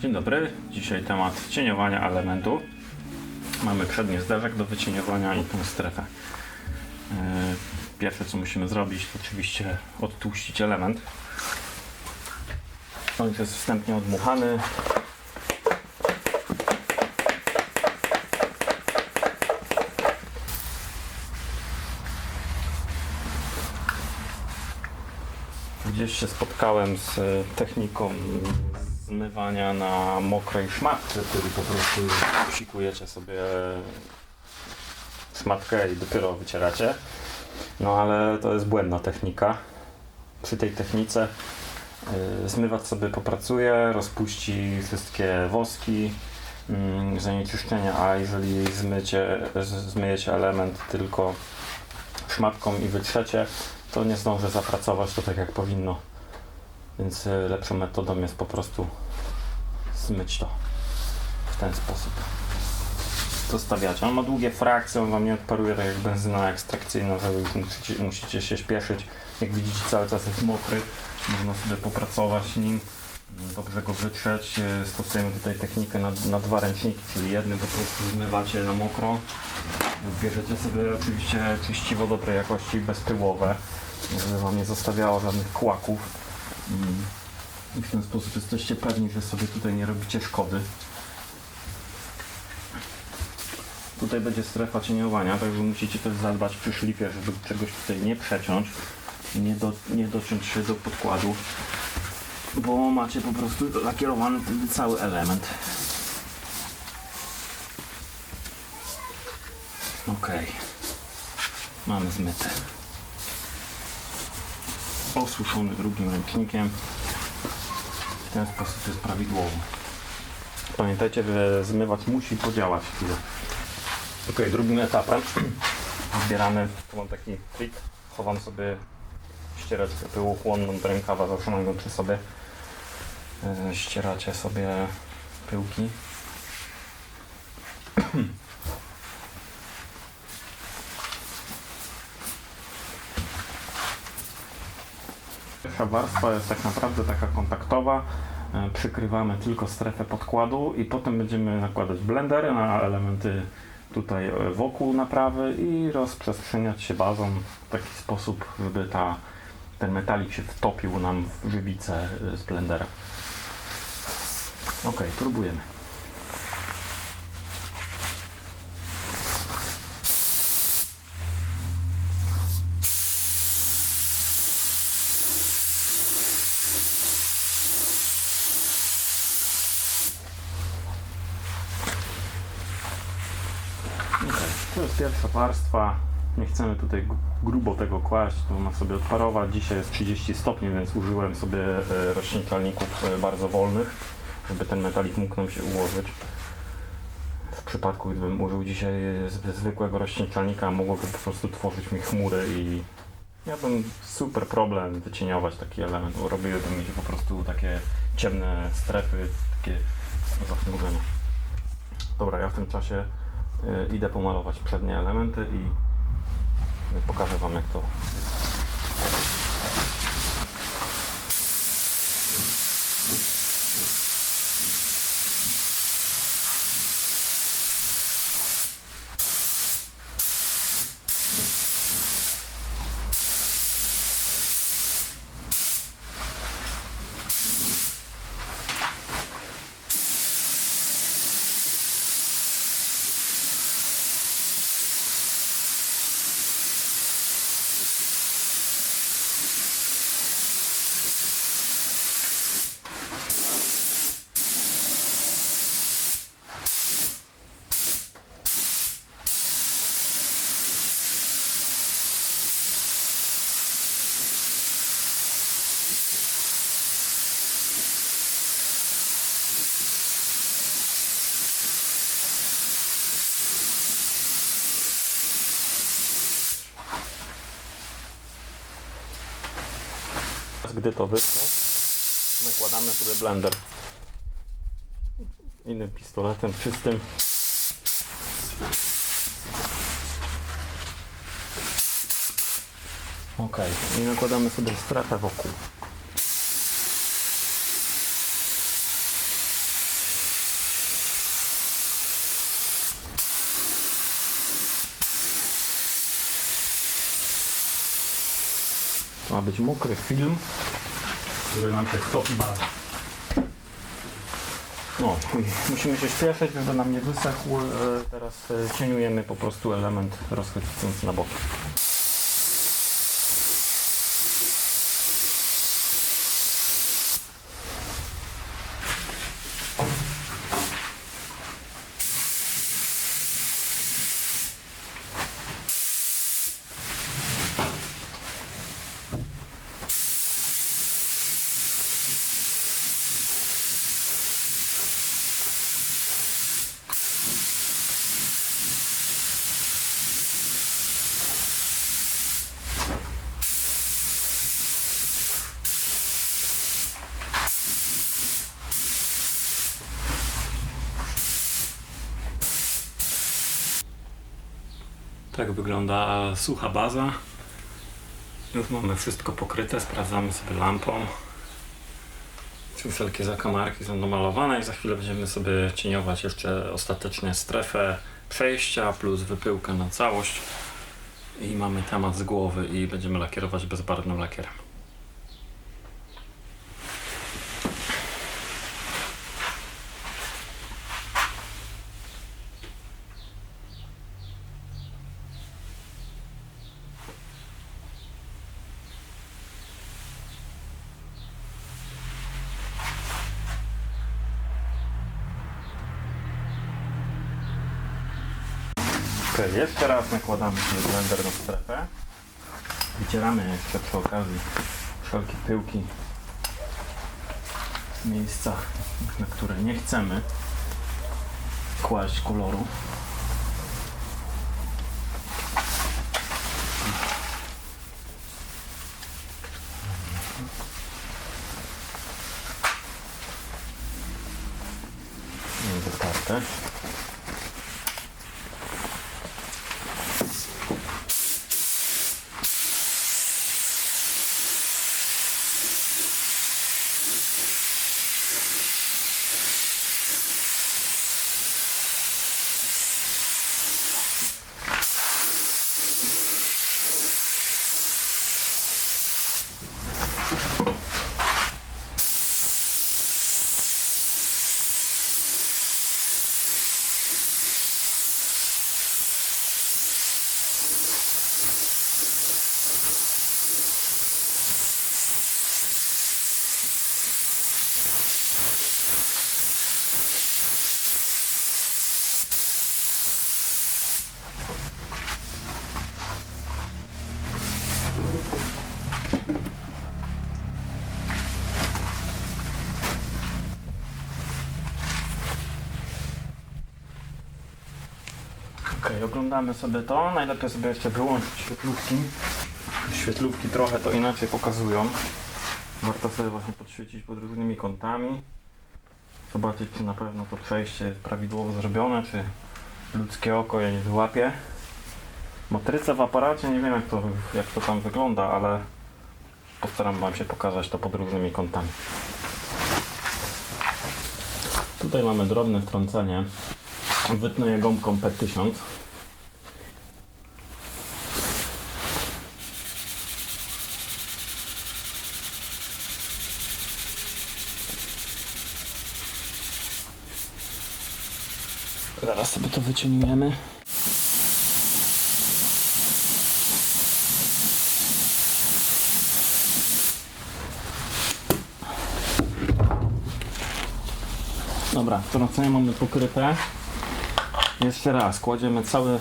Dzień dobry. Dzisiaj temat cieniowania elementu. Mamy przedni zderzak do wycieniowania i tę strefę. Yy, Pierwsze co musimy zrobić to oczywiście odtłuścić element. On jest wstępnie odmuchany. Gdzieś się spotkałem z e, techniką zmywania na mokrej szmatce, który po prostu psikujecie sobie szmatkę i dopiero wycieracie. No ale to jest błędna technika. Przy tej technice y, zmywacz sobie popracuje, rozpuści wszystkie woski, mm, zanieczyszczenia, a jeżeli zmycie, zmyjecie element tylko szmatką i wytrzecie, to nie zdąży zapracować to tak jak powinno. Więc y, lepszą metodą jest po prostu zmyć to w ten sposób. Zostawiacie. On ma długie frakcje, on wam nie odparuje tak jak benzyna ekstrakcyjna, że musicie, musicie się śpieszyć. Jak widzicie cały czas jest mokry, można sobie popracować nim, dobrze go wytrzeć. Y, Stosujemy tutaj technikę na, na dwa ręczniki, czyli jednym po prostu zmywacie na mokro. Bierzecie sobie oczywiście czyściwo dobrej jakości, bezpyłowe, żeby wam nie zostawiało żadnych kłaków. I w ten sposób jesteście pewni, że sobie tutaj nie robicie szkody. Tutaj będzie strefa cieniowania, także musicie też zadbać przy szlifie, żeby czegoś tutaj nie przeciąć, nie, do, nie dociąć się do podkładów, bo macie po prostu lakierowany cały element. Ok, mamy zmyte. Osuszony drugim ręcznikiem. W ten sposób jest prawidłowo. Pamiętajcie, że zmywacz musi podziałać chwilę. Ok, drugim etapem zbieramy, tu mam taki trik, chowam sobie ściereczkę pyłochłonną do rękawa, zawsze mam go przy sobie. E, Ścieracie sobie pyłki. Pierwsza warstwa jest tak naprawdę taka kontaktowa. E, Przykrywamy tylko strefę podkładu i potem będziemy nakładać blendery na elementy tutaj e, wokół naprawy i rozprzestrzeniać się bazą w taki sposób, żeby ta, ten metalik się wtopił nam w żywicę e, z blendera. Ok, próbujemy. Okej, To jest pierwsza warstwa. Nie chcemy tutaj gru- grubo tego kłaść, to ma sobie odparować. Dzisiaj jest 30 stopni, więc użyłem sobie e, rozcieńczalników e, bardzo wolnych, żeby ten metalik mógł nam się ułożyć. W przypadku, gdybym użył dzisiaj z- zwykłego rozcieńczalnika, mogłoby po prostu tworzyć mi chmury i miałbym super problem wycieniować taki element, bo robiłyby mi się po prostu takie ciemne strefy, takie zachmurzenia. Dobra, ja w tym czasie idę pomalować przednie elementy i pokażę Wam jak to Gdy to wyschnie, nakładamy sobie blender. Innym pistoletem czystym. Ok, i nakładamy sobie strefę wokół. Ma być mokry film, który nam się stopi bardzo. No, musimy się śpieszyć, żeby nam nie wysechł. E, Teraz e, cieniujemy po prostu element rozchodzący na boki. Tak wygląda sucha baza. Już mamy wszystko pokryte, sprawdzamy sobie lampą. Czy wszelkie zakamarki są domalowane i za chwilę będziemy sobie cieniować jeszcze ostatecznie strefę przejścia plus wypyłkę na całość. I mamy temat z głowy i będziemy lakierować bezbarwnym lakierem. Ok, jeszcze raz nakładamy sobie blender na strefę. Wycieramy jeszcze przy okazji wszelkie pyłki z miejsca, na które nie chcemy kłaść koloru. Nie oglądamy sobie to. Najlepiej sobie jeszcze wyłączyć świetlówki. Świetlówki trochę to inaczej pokazują. Warto sobie właśnie podświecić pod różnymi kątami. Zobaczyć, czy na pewno to przejście jest prawidłowo zrobione, czy ludzkie oko je nie wyłapie. Matryca w aparacie, nie wiem jak to, jak to tam wygląda, ale postaram Wam się pokazać to pod różnymi kątami. Tutaj mamy drobne wtrącenie. Wytnę je gąbką P1000. Zaraz sobie to wyciągniemy. Dobra, wtrącenie mamy pokryte. Jeszcze raz, kładziemy cały.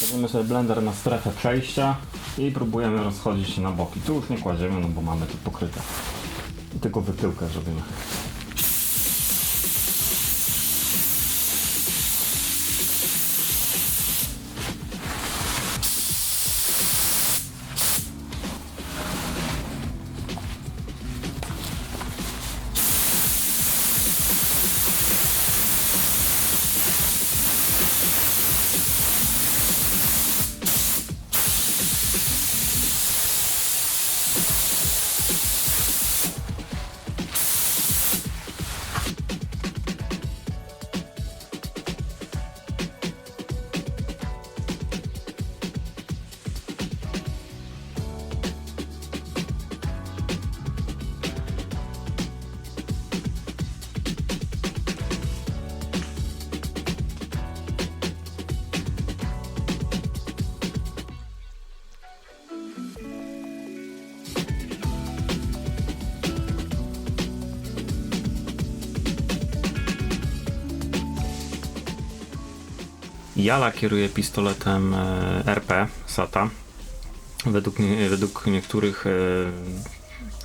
Kładziemy sobie blender na strefę przejścia i próbujemy rozchodzić się na boki. Tu już nie kładziemy, no bo mamy to pokryte. Tylko wypyłkę zrobimy. Ja lakieruję pistoletem e, RP SATA. Według, według niektórych e,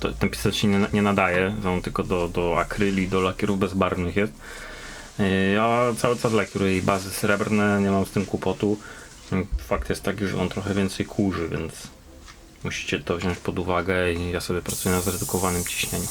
to, ten pistolet się nie, nie nadaje, on tylko do, do akryli, do lakierów bezbarwnych jest. E, Ja cały czas lakieruję jej bazy srebrne, nie mam z tym kłopotu. Fakt jest taki, że on trochę więcej kurzy, więc musicie to wziąć pod uwagę i ja sobie pracuję na zredukowanym ciśnieniu.